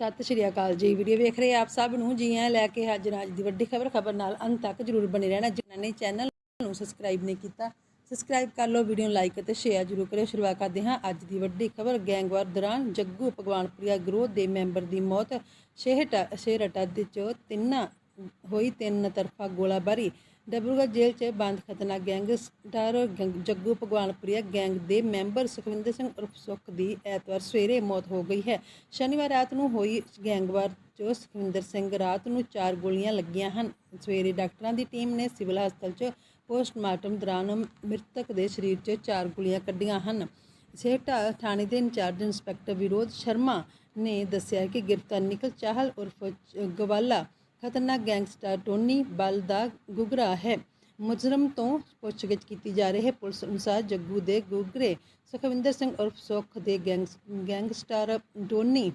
ਸਤਿ ਸ਼੍ਰੀ ਅਕਾਲ ਜੀ। ਵੀਡੀਓ ਵੇਖ ਰਹੇ ਆਪ ਸਭ ਨੂੰ ਜੀ ਆਇਆਂ ਲੈ ਕੇ ਹਾਜ਼ਰ ਹਾਂ ਅੱਜ ਦੀ ਵੱਡੀ ਖਬਰ ਖਬਰ ਨਾਲ ਅੰਤ ਤੱਕ ਜਰੂਰ ਬਣੇ ਰਹਿਣਾ। ਜਿਨ੍ਹਾਂ ਨੇ ਚੈਨਲ ਨੂੰ ਸਬਸਕ੍ਰਾਈਬ ਨਹੀਂ ਕੀਤਾ ਸਬਸਕ੍ਰਾਈਬ ਕਰ ਲਓ, ਵੀਡੀਓ ਨੂੰ ਲਾਈਕ ਅਤੇ ਸ਼ੇਅਰ ਜਰੂਰ ਕਰਿਓ। ਸ਼ੁਰੂਆਤ ਕਰਦੇ ਹਾਂ ਅੱਜ ਦੀ ਵੱਡੀ ਖਬਰ। ਗੈਂਗਵਾਰ ਦੌਰਾਨ ਜੱਗੂ ਭਗਵਾਨਪੁਰੀਆ ਗਰੋਹ ਦੇ ਮੈਂਬਰ ਦੀ ਮੌਤ। ਛੇਹਟਾ ਛੇਹਰਟਾ ਦੇ ਚ ਤਿੰਨਾਂ, ਹੋਈ ਤਿੰਨ ਤਰਫਾ ਗੋਲਾਬਾਰੀ। ਡਬਰੂਗੜ੍ਹ ਜੇਲ੍ਹ 'ਚ ਬੰਦ ਖਤਰਨਾਕ ਗੈਂਗਸਟਰ ਗੰ- ਜੱਗੂ ਭਗਵਾਨਪੁਰੀਆ ਗੈਂਗ ਦੇ ਮੈਂਬਰ ਸੁਖਵਿੰਦਰ ਸਿੰਘ ਉਰਫ ਸੁੱਖ ਦੀ ਐਤਵਾਰ ਸਵੇਰੇ ਮੌਤ ਹੋ ਗਈ ਹੈ। ਸ਼ਨੀਵਾਰ ਰਾਤ ਨੂੰ ਹੋਈ ਗੈਂਗਵਾਰ 'ਚ ਸੁਖਵਿੰਦਰ ਸਿੰਘ ਰਾਤ ਨੂੰ ਚਾਰ ਗੋਲੀਆਂ ਲੱਗੀਆਂ ਹਨ। ਸਵੇਰੇ ਡਾਕਟਰਾਂ ਦੀ ਟੀਮ ਨੇ ਸਿਵਲ ਹਸਪਤਾਲ 'ਚ ਪੋਸਟਮਾਰਟਮ ਦੌਰਾਨ ਮ੍ਰਿਤਕ ਦੇ ਸਰੀਰ 'ਚ ਚਾਰ ਗੋਲੀਆਂ ਕੱਢੀਆਂ ਹਨ। ਸੇਠਾ ਥਾਣੇ ਦੇ ਇੰਚਾਰਜ ਇੰਸਪੈਕਟਰ ਵਿਰੋਧ ਸ਼ਰਮਾ ਨੇ ਦੱਸਿਆ ਕਿ ਗ੍ਰਿਫਤਾਰ ਨਿਕਲ ਚਾਹਲ ਉਰਫ ਗਵਾਲਾ ਖਤਰਨਾਕ ਗੈਂਗਸਟਰ ਟੋਨੀ ਬਲ ਦਾ ਗੁਗਰਾ ਹੈ। ਮੁਜਰਮ ਤੋਂ ਪੁੱਛਗਿੱਛ ਕੀਤੀ ਜਾ ਰਹੀ ਹੈ। ਪੁਲਿਸ ਅਨੁਸਾਰ ਜੱਗੂ ਦੇ ਗੁਗਰੇ ਸੁਖਵਿੰਦਰ ਸਿੰਘ ਉਰਫ ਸੁੱਖ ਦੇ ਗੈਂਗਸ, ਗੈਂਗਸਟਰ ਟੋਨੀ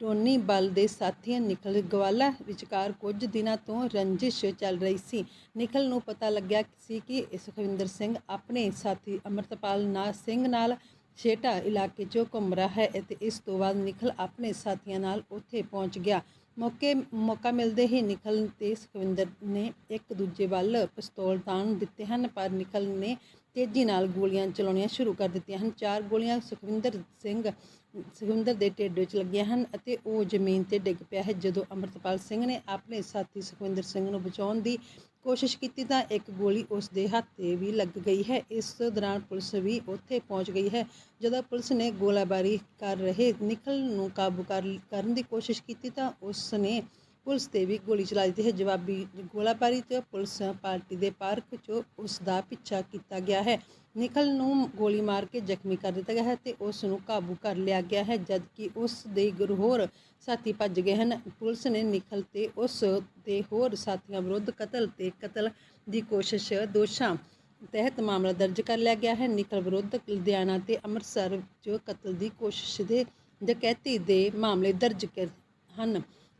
ਟੋਨੀ ਬਲ ਦੇ ਸਾਥੀਆਂ ਨਿਖਲ ਗਵਾਲਾ ਵਿਚਕਾਰ ਕੁਝ ਦਿਨਾਂ ਤੋਂ ਰੰਜਿਸ਼ ਚੱਲ ਰਹੀ ਸੀ। ਨਿਖਲ ਨੂੰ ਪਤਾ ਲੱਗਿਆ ਸੀ ਕਿ ਸੁਖਵਿੰਦਰ ਸਿੰਘ ਆਪਣੇ ਸਾਥੀ ਅਮਰਤਪਾਲ ਨਾ ਸਿੰਘ ਨਾਲ ਛੇਟਾ ਇਲਾਕੇ 'ਚੋਂ ਘੁੰਮ ਰਿਹਾ ਹੈ ਅਤੇ ਇਸ ਤੋਂ ਬਾਅਦ ਨਿਖਲ ਆਪਣੇ ਸਾਥੀਆਂ ਨਾਲ ਉੱਥੇ ਪਹੁੰਚ ਗਿਆ। ਮੌਕੇ, ਮੌਕਾ ਮਿਲਦੇ ਹੀ ਨਿਖਲ ਤੇ ਸੁਖਵਿੰਦਰ ਨੇ ਇੱਕ ਦੂਜੇ ਵੱਲ ਪਿਸਤੌਲ ਤਾਣ ਦਿੱਤੇ ਹਨ, ਪਰ ਨਿਖਲ ਨੇ ਤੇਜ਼ੀ ਨਾਲ ਗੋਲੀਆਂ ਚਲਾਉਣੀਆਂ ਸ਼ੁਰੂ ਕਰ ਦਿੱਤੀਆਂ ਹਨ। ਚਾਰ ਗੋਲੀਆਂ ਸੁਖਵਿੰਦਰ ਸਿੰਘ, ਸੁਖਵਿੰਦਰ ਦੇ ਢਿੱਡ ਵਿੱਚ ਲੱਗੀਆਂ ਹਨ ਅਤੇ ਉਹ ਜ਼ਮੀਨ ਤੇ ਡਿੱਗ ਪਿਆ ਹੈ। ਜਦੋਂ ਅਮਰਤਪਾਲ ਸਿੰਘ ਨੇ ਆਪਣੇ ਸਾਥੀ ਸੁਖਵਿੰਦਰ ਸਿੰਘ ਨੂੰ ਬਚਾਉਣ ਦੀ ਕੋਸ਼ਿਸ਼ ਕੀਤੀ ਤਾਂ ਇੱਕ ਗੋਲੀ ਉਸ ਦੇ ਹੱਥ ਤੇ ਵੀ ਲੱਗ ਗਈ ਹੈ। ਇਸ ਦੌਰਾਨ ਪੁਲਿਸ ਵੀ ਉੱਥੇ ਪਹੁੰਚ ਗਈ ਹੈ। ਜਦੋਂ ਪੁਲਿਸ ਨੇ ਗੋਲਾਬਾਰੀ ਕਰ ਰਹੇ ਨਿਖਲ ਨੂੰ ਕਾਬੂ ਕਰ, ਕਰਨ ਦੀ ਕੋਸ਼ਿਸ਼ ਕੀਤੀ ਤਾਂ ਉਸ ਨੇ ਪੁਲਿਸ ਤੇ ਵੀ ਗੋਲੀ ਚਲਾ ਦਿੱਤੀ ਹੈ। ਜਵਾਬੀ ਗੋਲਾਬਾਰੀ 'ਚ ਪੁਲਿਸ ਪਾਰਟੀ ਦੇ ਪਾਰਕ 'ਚ ਉਸ ਦਾ ਪਿੱਛਾ ਕੀਤਾ ਗਿਆ ਹੈ। ਨਿਖਲ ਨੂੰ ਗੋਲੀ ਮਾਰ ਕੇ ਜ਼ਖਮੀ ਕਰ ਦਿੱਤਾ ਗਿਆ ਹੈ ਤੇ ਉਸ ਨੂੰ ਕਾਬੂ ਕਰ ਲਿਆ ਗਿਆ ਹੈ, ਜਦਕਿ ਉਸ ਦੇ ਗੁਰ ਹੋਰ ਸਾਥੀ ਭੱਜ ਗਏ ਹਨ। ਪੁਲਿਸ ਨੇ ਨਿਖਲ ਤੇ ਉਸ ਦੇ ਹੋਰ ਸਾਥੀਆਂ ਵਿਰੁੱਧ ਕਤਲ ਤੇ ਕਤਲ ਦੀ ਕੋਸ਼ਿਸ਼ ਦੋਸ਼ਾਂ ਤਹਿਤ ਮਾਮਲਾ ਦਰਜ ਕਰ ਲਿਆ ਗਿਆ ਹੈ। ਨਿਖਲ ਵਿਰੁੱਧ ਲੁਧਿਆਣਾ ਤੇ ਅੰਮ੍ਰਿਤਸਰ 'ਚ ਕਤਲ ਦੀ ਕੋਸ਼ਿਸ਼ ਦੇ ਡਕੈਤੀ ਦੇ ਮਾਮਲੇ ਦਰਜ ਕਰ ਹਨ।